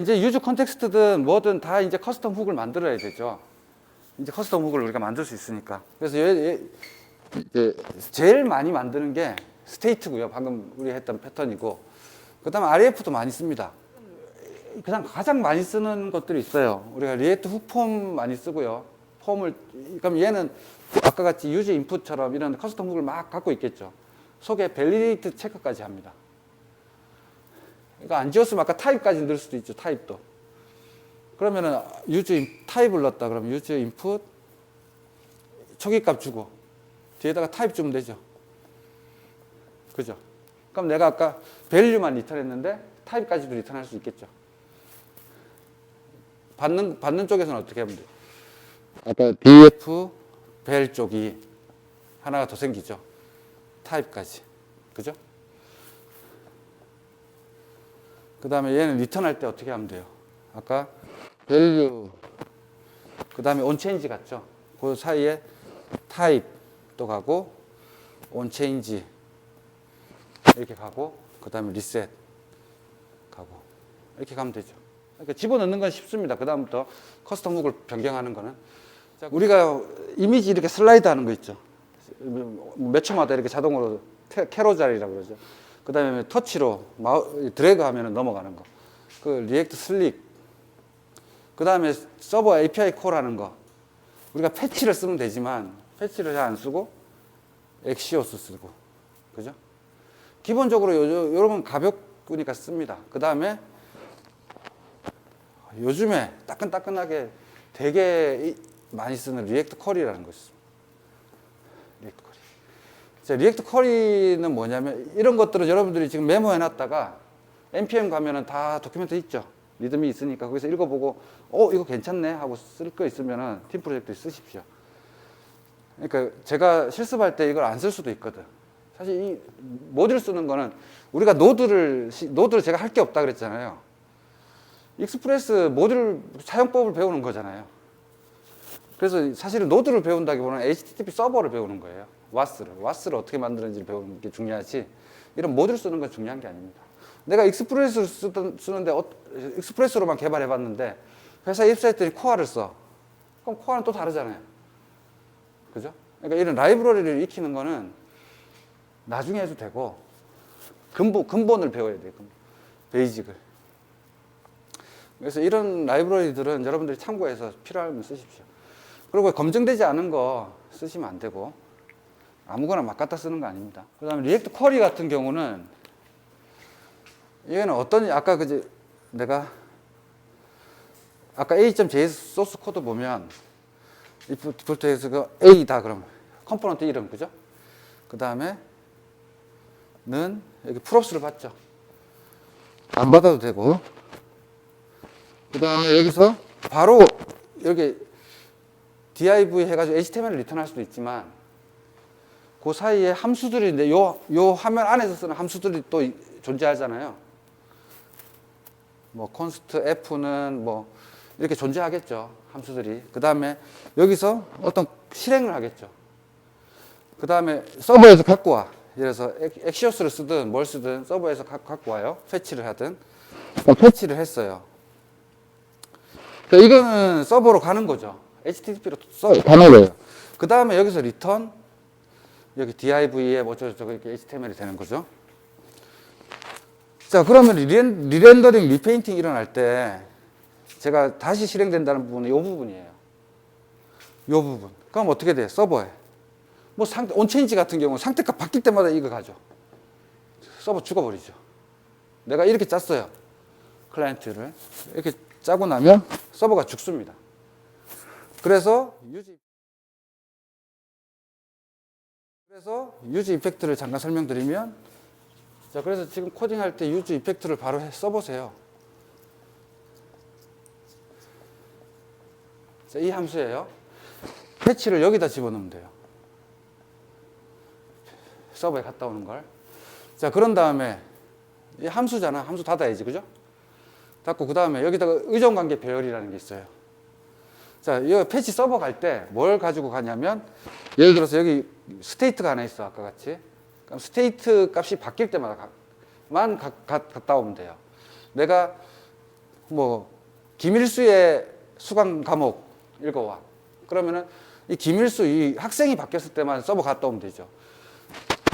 이제 유즈 컨텍스트든 뭐든 다 이제 커스텀 훅을 만들어야 되죠. 이제 커스텀 훅을 우리가 만들 수 있으니까. 그래서 얘, 얘 이제 제일 많이 만드는 게 스테이트고요. 방금 우리 했던 패턴이고. 그다음에 RF도 많이 씁니다. 그냥 가장 많이 쓰는 것들이 있어요. 우리가 리액트 훅폼 많이 쓰고요. 폼을 그럼 얘는 아까 같이 유즈 인풋처럼 이런 커스텀 훅을 막 갖고 있겠죠. 속에 밸리데이트 체크까지 합니다. 이거 안 지웠으면 아까 타입까지 넣을 수도 있죠. 타입도. 그러면은 유즈 인- 타입을 넣었다. 그러면 유즈 인풋 초기값 주고 뒤에다가 타입 주면 되죠. 그죠? 그럼 내가 아까 밸류만 리턴했는데 타입까지도 리턴할 수 있겠죠. 받는 받는 쪽에서는 어떻게 하면 돼? 아까 df 밸 쪽이 하나가 더 생기죠. 타입까지. 그죠? 그 다음에 얘는 리턴할 때 어떻게 하면 돼요? 아까 value 그 다음에 onChange 같죠? 그 사이에 type도 가고 onChange 이렇게 가고 그 다음에 reset 가고 이렇게 가면 되죠. 그러니까 집어넣는 건 쉽습니다. 그 다음부터 커스텀 훅을 변경하는 거는 자, 우리가 이미지 이렇게 슬라이드 하는 거 있죠. 몇 초마다 이렇게 자동으로 캐- 캐로자리라고 그러죠. 그 다음에 터치로 마우, 드래그 하면 넘어가는 거. 그 리액트 슬릭. 그 다음에 서버 API 콜하는 거. 우리가 패치를 쓰면 되지만 패치를 잘 안 쓰고 엑시오스 쓰고. 그죠? 기본적으로 요, 여러분 가볍으니까 씁니다. 그 다음에 요즘에 따끈따끈하게 되게 이- 많이 쓰는 리액트 컬이라는 거 있습니다. 리액트 컬이는 뭐냐면 이런 것들은 여러분들이 지금 메모해 놨다가 npm 가면은 다 도큐멘트 있죠. 리듬이 있으니까 거기서 읽어보고 어 이거 괜찮네 하고 쓸 거 있으면은 팀 프로젝트 쓰십시오. 그러니까 제가 실습할 때 이걸 안 쓸 수도 있거든. 사실 이 모듈 쓰는 거는 우리가 노드를 시- 노드를 제가 할 게 없다 그랬잖아요. 익스프레스 모듈 사용법을 배우는 거잖아요. 그래서 사실은 노드를 배운다기보다는 HTTP 서버를 배우는 거예요. 와스를 와스를 어떻게 만드는지 배우는 게 중요하지. 이런 모듈 쓰는 건 중요한 게 아닙니다. 내가 익스프레스를 쓰던, 쓰는데 어, 익스프레스로만 개발해 봤는데 회사 입사했더니 코어를 써. 그럼 코어는 또 다르잖아요. 그죠? 그러니까 이런 라이브러리를 익히는 거는 나중에 해도 되고 근본 근본을 배워야 돼요. 베이직을. 그래서 이런 라이브러리들은 여러분들이 참고해서 필요하면 쓰십시오. 그리고 검증되지 않은 거 쓰시면 안 되고 아무거나 막 갖다 쓰는 거 아닙니다. 그 다음에 리액트 쿼리 같은 경우는 이거는 어떤 아까 그제 내가 아까 a.js 소스 코드 보면 디폴트에서 그 a다 그럼 컴포넌트 이름 그죠? 그 다음에 는 여기 프롭스를 받죠. 안 받아도 되고 그 다음에 여기서 바로 여기 div 해가지고 html을 리턴할 수도 있지만 그 사이에 함수들인데 요, 요 화면 안에서 쓰는 함수들이 또 이- 존재하잖아요. 뭐 const f는 뭐 이렇게 존재하겠죠. 함수들이. 그 다음에 여기서 어떤 실행을 하겠죠. 그 다음에 서버에서 갖고 와. 엑- 엑시오스를 쓰든 뭘 쓰든 서버에서 가- 갖고 와요. 패치를 하든. 그럼 패치를 했어요. 자, 이거는 서버로 가는 거죠. HTTP로 써, 가는 거예요. 그 다음에 여기서 리턴, 여기 div에 뭐 저저저 이렇게 HTML이 되는 거죠. 자, 그러면 리렌, 리렌더링, 리페인팅 일어날 때 제가 다시 실행된다는 부분은 이 부분이에요. 이 부분. 그럼 어떻게 돼? 서버에. 뭐 상태, 온체인지 같은 경우 상태가 바뀔 때마다 이거 가죠. 서버 죽어버리죠. 내가 이렇게 짰어요. 클라이언트를. 이렇게 짜고 나면 서버가 죽습니다. 그래서 유지 그래서 유지 이펙트를 잠깐 설명드리면 자 그래서 지금 코딩할 때 유지 이펙트를 바로 해- 써보세요. 자, 이 함수예요. 패치를 여기다 집어넣으면 돼요. 서버에 갔다 오는 걸. 자 그런 다음에 이 함수잖아. 함수 닫아야지, 그죠? 닫고 그 다음에 여기다가 의존관계 배열이라는 게 있어요. 자, 이 패치 서버 갈 때 뭘 가지고 가냐면 예를 들어서 여기 스테이트가 하나 있어 아까 같이. 그럼 스테이트 값이 바뀔 때마다 만 가, 가, 갔다 오면 돼요. 내가 뭐 김일수의 수강 과목 읽어와. 그러면은 이 김일수 이 학생이 바뀌었을 때만 서버 갔다 오면 되죠.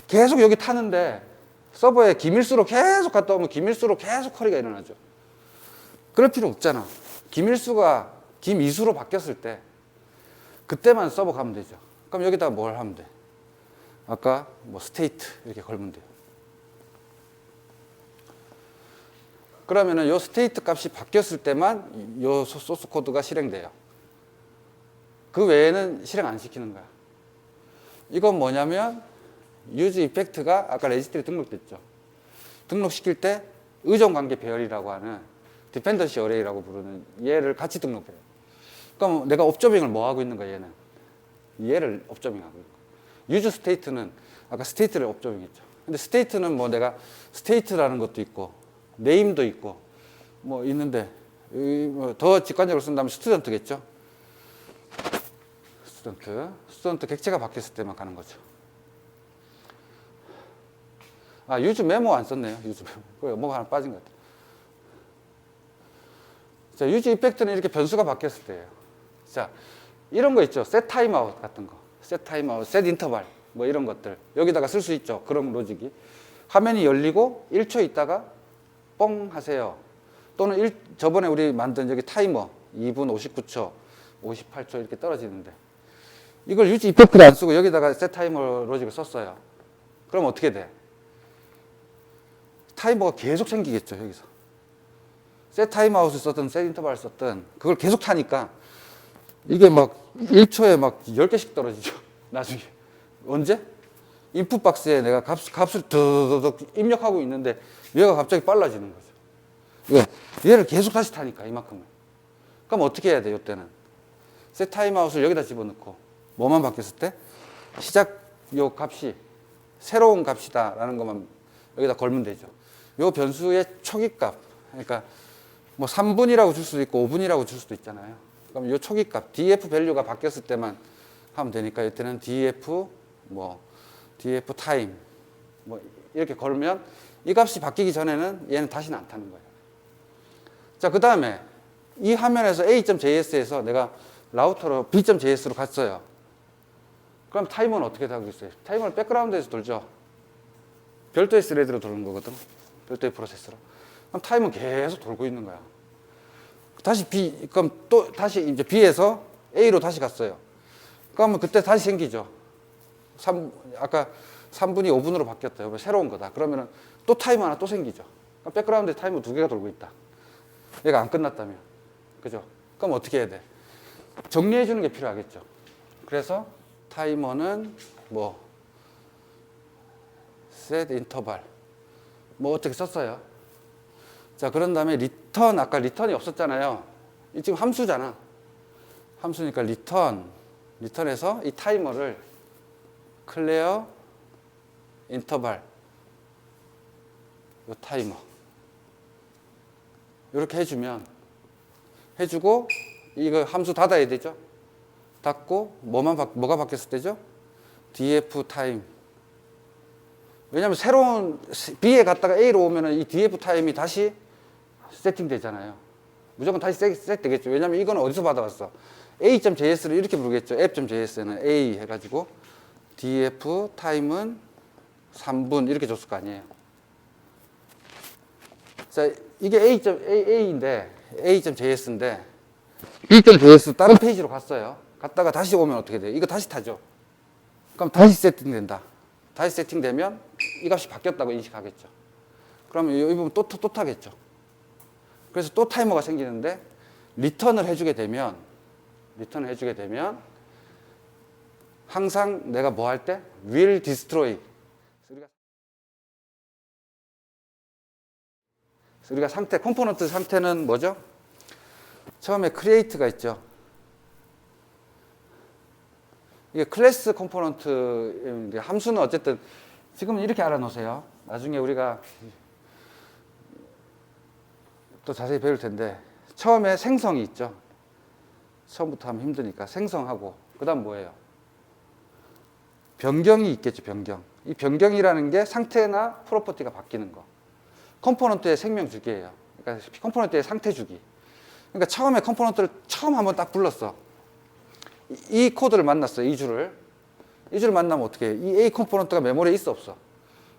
계속 여기 타는데 서버에 김일수로 계속 갔다 오면 김일수로 계속 커리가 일어나죠. 그럴 필요 없잖아. 김일수가 김이수로 바뀌었을 때 그때만 서버 가면 되죠. 그럼 여기다가 뭘 하면 돼? 아까 뭐 스테이트 이렇게 걸면 돼요. 그러면은 요 스테이트 값이 바뀌었을 때만 요 소- 소스 코드가 실행돼요. 그 외에는 실행 안 시키는 거야. 이건 뭐냐면 유즈 이펙트가 아까 레지스트리 등록됐죠. 등록시킬 때 의존 관계 배열이라고 하는 디펜던시 어레이라고 부르는 얘를 같이 등록해요. 그럼 내가 업저빙을 뭐 하고 있는 거야, 얘는? 얘를 업저빙 하고 있는 거야. 유즈 스테이트는 아까 스테이트를 업저빙 했죠. 근데 스테이트는 뭐 내가 스테이트라는 것도 있고 네임도 있고 뭐 있는데 이 뭐더 직관적으로 쓴다면 스튜던트겠죠. 스튜던트. 스튜던트 객체가 바뀌었을 때만 가는 거죠. 아, 유즈 메모 안 썼네요. 유즈 메모. 그 뭐가 하나 빠진 것 같아요. 자, 유즈 이펙트는 이렇게 변수가 바뀌었을 때예요. 자, 이런 거 있죠. 셋 타임아웃 같은 거. 셋 타임아웃, 셋 인터벌 뭐 이런 것들. 여기다가 쓸 수 있죠. 그런 로직이. 화면이 열리고 1초 있다가 뻥 하세요. 또는 일, 저번에 우리 만든 여기 타이머 2분 59초, 58초 이렇게 떨어지는데 이걸 유지 이펙트를 안 쓰고 여기다가 셋 타이머 로직을 썼어요. 그럼 어떻게 돼? 타이머가 계속 생기겠죠, 여기서. 셋 타임아웃을 썼든 셋 인터벌을 썼든 그걸 계속 타니까 이게 막 1초에 막 10개씩 떨어지죠. 나중에. 언제? 인풋 박스에 내가 값, 값을 더더더 입력하고 있는데 얘가 갑자기 빨라지는 거죠. 왜? 얘를 계속 다시 타니까 이만큼을. 그럼 어떻게 해야 돼, 이때는? 셋 타임아웃을 여기다 집어넣고 뭐만 바뀌었을 때? 시작 요 값이 새로운 값이다라는 것만 여기다 걸면 되죠. 요 변수의 초기값. 그러니까 뭐 3분이라고 줄 수도 있고 5분이라고 줄 수도 있잖아요. 그럼 요 초기 값 df 밸류가 바뀌었을 때만 하면 되니까 이때는 df 뭐 df 타임 뭐 이렇게 걸면 이 값이 바뀌기 전에는 얘는 다시는 안 타는 거예요. 자, 그 다음에 이 화면에서 a.js에서 내가 라우터로 b.js로 갔어요. 그럼 타이머는 어떻게 하고 있어요? 타이머는 백그라운드에서 돌죠. 별도의 스레드로 도는 거거든. 별도의 프로세스로. 그럼 타임은 계속 돌고 있는 거야. 다시 B, 그럼 또 다시 이제 B에서 A로 다시 갔어요. 그러면 그때 다시 생기죠. 3, 아까 3분이 5분으로 바뀌었다. 새로운 거다. 그러면은 또 타임 하나 또 생기죠. 그럼 백그라운드에 타이머 두 개가 돌고 있다. 얘가 안 끝났다면. 그죠? 그럼 어떻게 해야 돼? 정리해 주는 게 필요하겠죠. 그래서 타이머는 뭐, set interval. 뭐 어떻게 썼어요? 자, 그런 다음에 리턴, 아까 리턴이 없었잖아요. 이 지금 함수잖아. 함수니까 리턴, 리턴에서 이 타이머를 클레어 인터벌 요 타이머 이렇게 해주면 해주고 이거 함수 닫아야 되죠. 닫고 뭐만 바, 뭐가 바뀌었을 때죠? df 타임 왜냐하면 새로운 B에 갔다가 A로 오면은 이 df 타임이 다시 세팅되잖아요. 무조건 다시 세- 세팅되겠죠. 왜냐하면 이거는 어디서 받아왔어? A.js를 이렇게 부르겠죠. app.js는 A 해가지고 df 타임은 3분 이렇게 줬을 거 아니에요. 자, 이게 A.A인데 A.js인데 B.js 다른 페이지로 갔어요. 갔다가 다시 오면 어떻게 돼요? 이거 다시 타죠. 그럼 다시 세팅된다. 다시 세팅되면 이 값이 바뀌었다고 인식하겠죠. 그러면 이 부분 또, 또, 또 타겠죠. 그래서 또 타이머가 생기는데 리턴을 해주게 되면 리턴을 해주게 되면 항상 내가 뭐 할 때 will destroy 우리가 상태 컴포넌트 상태는 뭐죠? 처음에 create가 있죠. 이게 클래스 컴포넌트 함수는 어쨌든 지금은 이렇게 알아놓으세요. 나중에 우리가 또 자세히 배울 텐데 처음에 생성이 있죠. 처음부터 하면 힘드니까 생성하고 그다음 뭐예요? 변경이 있겠죠. 변경. 이 변경이라는 게 상태나 프로퍼티가 바뀌는 거. 컴포넌트의 생명 주기예요. 그러니까 컴포넌트의 상태 주기. 그러니까 처음에 컴포넌트를 처음 한번 딱 불렀어. 이, 이 코드를 만났어, 이 줄을. 이 줄을 만나면 어떻게 해? 이 A 컴포넌트가 메모리에 있어, 없어?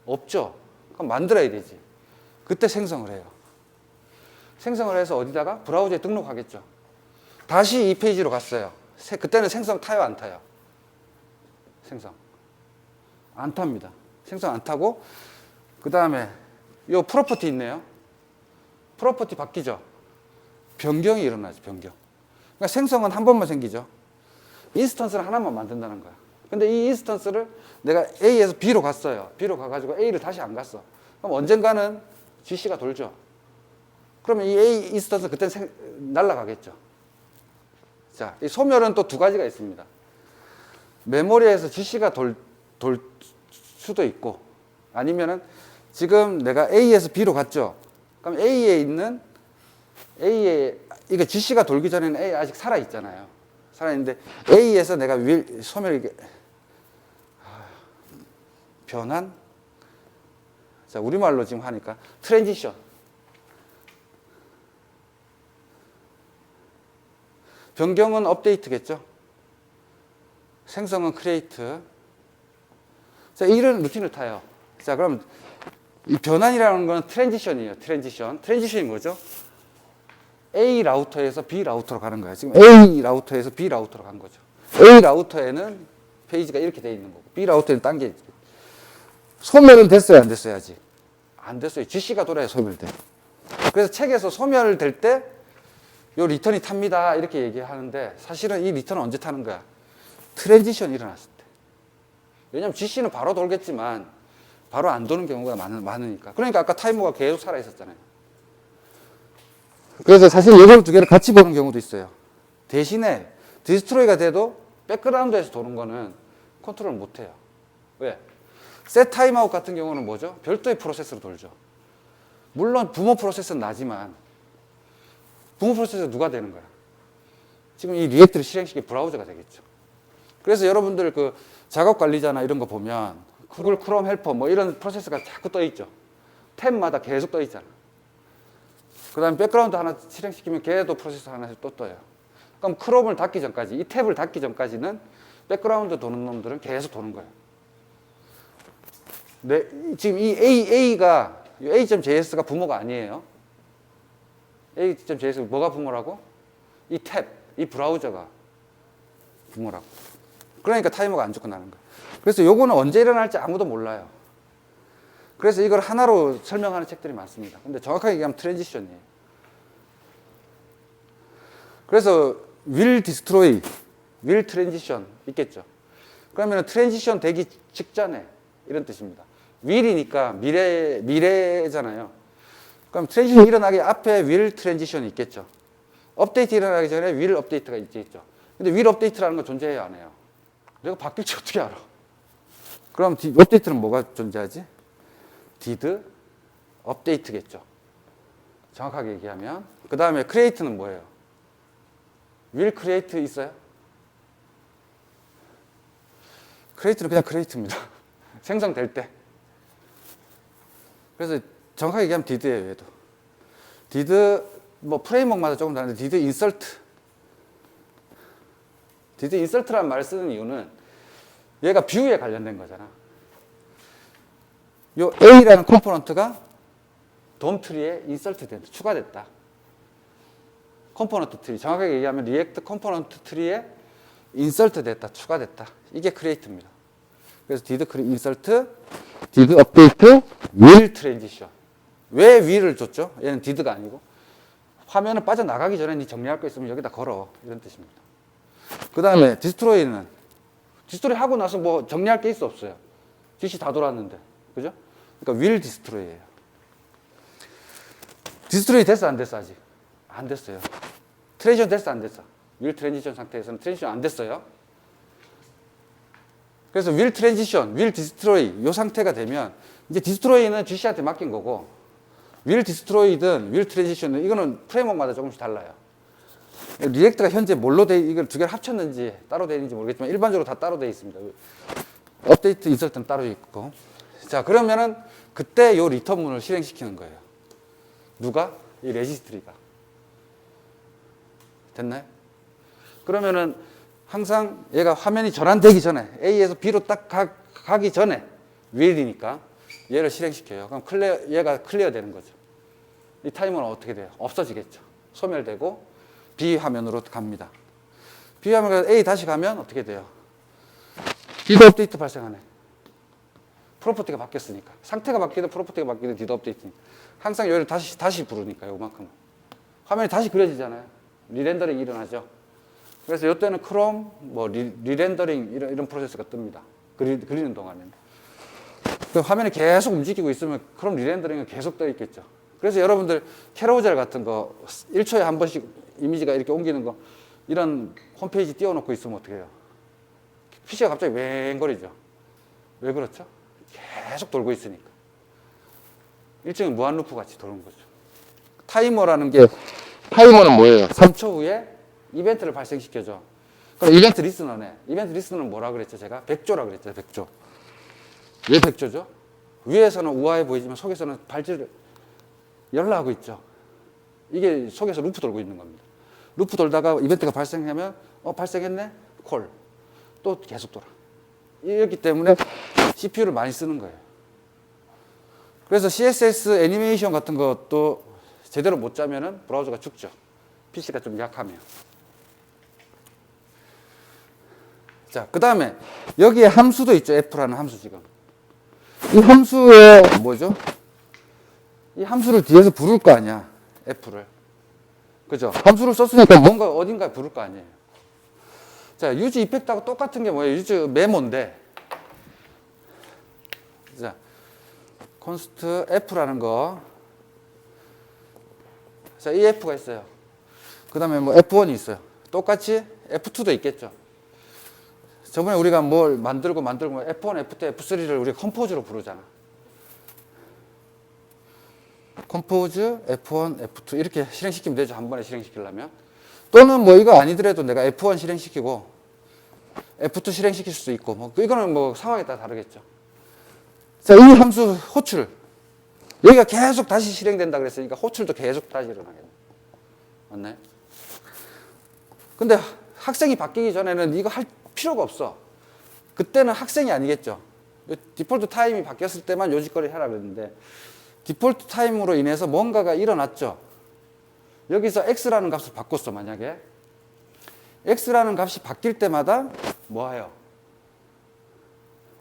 없죠. 그럼 만들어야 되지. 그때 생성을 해요. 생성을 해서 어디다가? 브라우저에 등록하겠죠. 다시 이 페이지로 갔어요. 세- 그때는 생성 타요, 안 타요? 생성. 안 탑니다. 생성 안 타고, 그 다음에 요 프로퍼티 있네요. 프로퍼티 바뀌죠. 변경이 일어나죠, 변경. 그러니까 생성은 한 번만 생기죠. 인스턴스를 하나만 만든다는 거야. 근데 이 인스턴스를 내가 A에서 B로 갔어요. B로 가가지고 A를 다시 안 갔어. 그럼 언젠가는 GC가 돌죠. 그러면 이 A 인스턴스 그때 생, 날라가겠죠. 자, 이 소멸은 또 두 가지가 있습니다. 메모리에서 GC가 돌, 돌 수도 있고, 아니면은 지금 내가 A에서 B로 갔죠. 그럼 A에 있는 A에 이거 GC가 돌기 전에는 A 아직 살아 있잖아요. 살아 있는데 A에서 내가 윌 소멸 이게 아, 변환 자 우리말로 지금 하니까 트랜지션 변경은 업데이트겠죠. 생성은 크리에이트. 자 이런 루틴을 타요. 자 그럼 이 변환이라는 건 트랜지션이에요. 트랜지션. 트랜지션이 뭐죠? A 라우터에서 B 라우터로 가는 거야. 지금 A 라우터에서 B 라우터로 간 거죠. A 라우터에는 페이지가 이렇게 돼 있는 거고, B 라우터에는 딴 게. 소멸은 됐어요, 안 됐어요, 아직? 안 됐어요. GC가 돌아야 소멸돼. 그래서 책에서 소멸될 때, 요 리턴이 탑니다. 이렇게 얘기하는데, 사실은 이 리턴은 언제 타는 거야? 트랜지션이 일어났을 때. 왜냐면 GC는 바로 돌겠지만, 바로 안 도는 경우가 많, 많으니까. 그러니까 아까 타이머가 계속 살아 있었잖아요. 그래서 사실 이걸 두 개를 같이 보는 경우도 있어요. 대신에 디스트로이가 돼도 백그라운드에서 도는 거는 컨트롤 못 해요. 왜? 셋 타임아웃 같은 경우는 뭐죠? 별도의 프로세스로 돌죠. 물론 부모 프로세스는 나지만 부모 프로세스 누가 되는 거야? 지금 이 리액트를 실행시킨 브라우저가 되겠죠. 그래서 여러분들 그 작업 관리자나 이런 거 보면 구글 크롬 헬퍼 뭐 이런 프로세스가 자꾸 떠 있죠. 탭마다 계속 떠 있잖아. 그 다음에 백그라운드 하나 실행시키면 걔도 프로세스 하나씩 또 떠요. 그럼 크롬을 닫기 전까지, 이 탭을 닫기 전까지는 백그라운드 도는 놈들은 계속 도는 거예요. 네, 지금 이 A, A가, A.js가 부모가 아니에요. A.js 뭐가 부모라고? 이 탭, 이 브라우저가 부모라고. 그러니까 타이머가 안 좋고 나는 거예요. 그래서 요거는 언제 일어날지 아무도 몰라요. 그래서 이걸 하나로 설명하는 책들이 많습니다. 근데 정확하게 얘기하면 트랜지션이에요. 그래서 will destroy, will transition 있겠죠. 그러면 트랜지션 되기 직전에 이런 뜻입니다. will이니까 미래 미래잖아요. 그럼 트랜지션 일어나기 앞에 will transition이 있겠죠. 업데이트 일어나기 전에 will 업데이트가 있겠죠. 근데 will 업데이트라는 건 존재해요, 안 해요? 내가 바뀔지 어떻게 알아? 그럼 디- 업데이트는 뭐가 존재하지? did 업데이트겠죠. 정확하게 얘기하면 그 다음에 create는 뭐예요? will create 있어요? create는 그냥 create입니다. 생성될 때. 그래서 정확하게 얘기하면 did예요, 얘도. did 뭐 프레임워크마다 조금 다른데 did insert. did insert라는 말을 쓰는 이유는 얘가 뷰에 관련된 거잖아. 요 A라는 컴포넌트가 돔 트리에 인설트 된다. 추가됐다. 컴포넌트 트리. 정확하게 얘기하면 리액트 컴포넌트 트리에 인설트 됐다. 추가됐다. 이게 크리에이트입니다. 그래서 did create insert, did update, will transition. 왜 will을 줬죠? 얘는 did가 아니고. 화면을 빠져나가기 전에 니 정리할 거 있으면 여기다 걸어. 이런 뜻입니다. 그 다음에 디스트로이는 디스트로이 하고 나서 뭐 정리할 게 있어 없어요. GC 다 돌았는데. 그죠? 그러니까 will destroy예요. 디스트로이 됐어 안 됐어 아직? 안 됐어요. 트랜지션 됐어 안 됐어? will 트랜지션 상태에서는 트랜지션 안 됐어요. 그래서 will 트랜지션, will destroy 요 상태가 되면 이제 디스트로이는 GC한테 맡긴 거고 will destroy든 will 트랜지션은 이거는 프레임워크마다 조금씩 달라요. 리액트가 현재 뭘로 돼 이걸 두 개를 합쳤는지 따로 되어 있는지 모르겠지만 일반적으로 다 따로 되어 있습니다. 업데이트 인설트는 따로 있고. 자, 그러면은 그때 요 리턴문을 실행시키는 거예요. 누가? 이 레지스트리가. 됐나요? 그러면은 항상 얘가 화면이 전환되기 전에 A에서 B로 딱 가, 가기 전에 위일이니까 얘를 실행시켜요. 그럼 클리어, 얘가 클리어 되는 거죠. 이 타이머는 어떻게 돼요? 없어지겠죠. 소멸되고 B 화면으로 갑니다. B 화면에서 A 다시 가면 어떻게 돼요? 디도 업데이트 발생하네. 프로퍼티가 바뀌었으니까. 상태가 바뀌든 프로퍼티가 바뀌든 디도 업데이트니까. 항상 여기를 다시, 다시 부르니까 요만큼은. 화면이 다시 그려지잖아요. 리렌더링이 일어나죠. 그래서 이때는 크롬, 뭐 리, 리렌더링 이런, 이런 프로세스가 뜹니다. 그리, 그리는 동안에는. 그 화면이 계속 움직이고 있으면 크롬 리렌더링은 계속 떠 있겠죠. 그래서 여러분들 캐로우젤 같은 거 1초에 한 번씩 이미지가 이렇게 옮기는 거 이런 홈페이지 띄워놓고 있으면 어떻게 해요? PC가 갑자기 웽거리죠. 왜 그렇죠? 계속 돌고 있으니까. 일종의 무한 루프 같이 도는 거죠. 타이머라는 게 타이머는 뭐예요? 3초 후에 이벤트를 발생시켜줘. 그럼 이벤트 리스너네. 이벤트 리스너는 뭐라 그랬죠? 제가 100조라 그랬죠. 100조. 왜 100조죠? 위에서는 우아해 보이지만 속에서는 발질을 열나하고 있죠. 이게 속에서 루프 돌고 있는 겁니다. 루프 돌다가 이벤트가 발생하면 어 발생했네? 콜. 또 계속 돌아. 이렇기 때문에 CPU를 많이 쓰는 거예요. 그래서 CSS 애니메이션 같은 것도 제대로 못 짜면은 브라우저가 죽죠. PC가 좀 약하면. 자, 그 다음에 여기에 함수도 있죠. F라는 함수 지금. 이 함수에 뭐죠? 이 함수를 뒤에서 부를 거 아니야. F를. 그죠? 함수를 썼으니까 뭔가 어딘가에 부를 거 아니에요. 자, 유즈 이펙트하고 똑같은 게 뭐예요? 유즈 메모인데. 자, const F라는 거. 자, 이 F가 있어요. 그 다음에 뭐 F1이 있어요. 똑같이 F2도 있겠죠. 저번에 우리가 뭘 만들고 만들고 F1, F2, F3를 우리가 컴포즈로 부르잖아. 컴포즈, F1, F2 이렇게 실행시키면 되죠. 한 번에 실행시키려면. 또는 뭐 이거 아니더라도 내가 F1 실행시키고 F2 실행시킬 수도 있고 뭐 이거는 뭐 상황에 따라 다르겠죠. 자, 이 함수 호출. 여기가 계속 다시 실행된다 그랬으니까 호출도 계속 다시 일어나겠네. 맞나요? 근데 학생이 바뀌기 전에는 이거 할 필요가 없어. 그때는 학생이 아니겠죠. 디폴트 타임이 바뀌었을 때만 요직거리 해라 그랬는데 디폴트 타임으로 인해서 뭔가가 일어났죠. 여기서 x라는 값을 바꿨어 만약에 x라는 값이 바뀔 때마다 뭐 해요?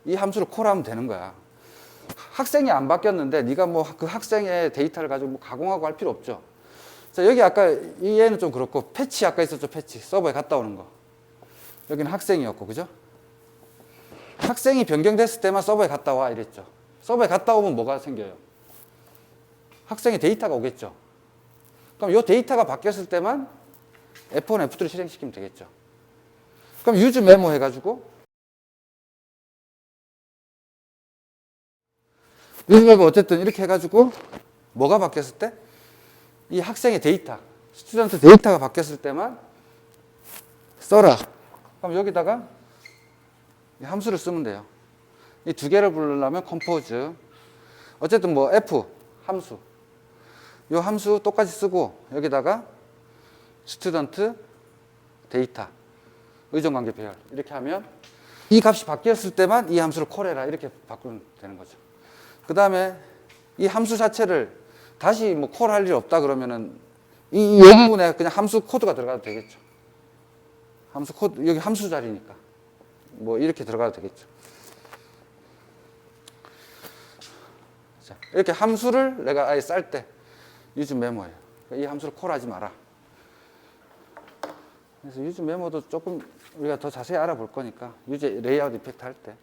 이 함수를 콜하면 되는 거야. 학생이 안 바뀌었는데 네가 뭐 그 학생의 데이터를 가지고 뭐 가공하고 할 필요 없죠. 자 여기 아까 이 얘는 좀 그렇고 패치 아까 있었죠 패치 서버에 갔다 오는 거. 여기는 학생이었고 그죠? 학생이 변경됐을 때만 서버에 갔다 와 이랬죠. 서버에 갔다 오면 뭐가 생겨요? 학생의 데이터가 오겠죠. 그럼 이 데이터가 바뀌었을 때만 F1, F2를 실행시키면 되겠죠. 그럼 유즈 메모 해가지고 유즈 메모 어쨌든 이렇게 해가지고 뭐가 바뀌었을 때? 이 학생의 데이터, 스튜던트 데이터가 바뀌었을 때만 써라. 그럼 여기다가 이 함수를 쓰면 돼요. 이 두 개를 부르려면 컴포즈. 어쨌든 뭐 F 함수. 이 함수 똑같이 쓰고 여기다가 스튜던트 데이터 의존관계 배열 이렇게 하면 이 값이 바뀌었을 때만 이 함수를 콜해라 이렇게 바꾸면 되는 거죠. 그 다음에 이 함수 자체를 다시 뭐 콜할 일 없다 그러면은 이, 이 부분에 그냥 함수 코드가 들어가도 되겠죠. 함수 코드 여기 함수 자리니까 뭐 이렇게 들어가도 되겠죠. 자, 이렇게 함수를 내가 아예 쌀 때 유즈 메모예요. 이 함수를 콜하지 마라. 그래서 유즈 메모도 조금 우리가 더 자세히 알아볼 거니까 유즈 레이아웃 이펙트 할 때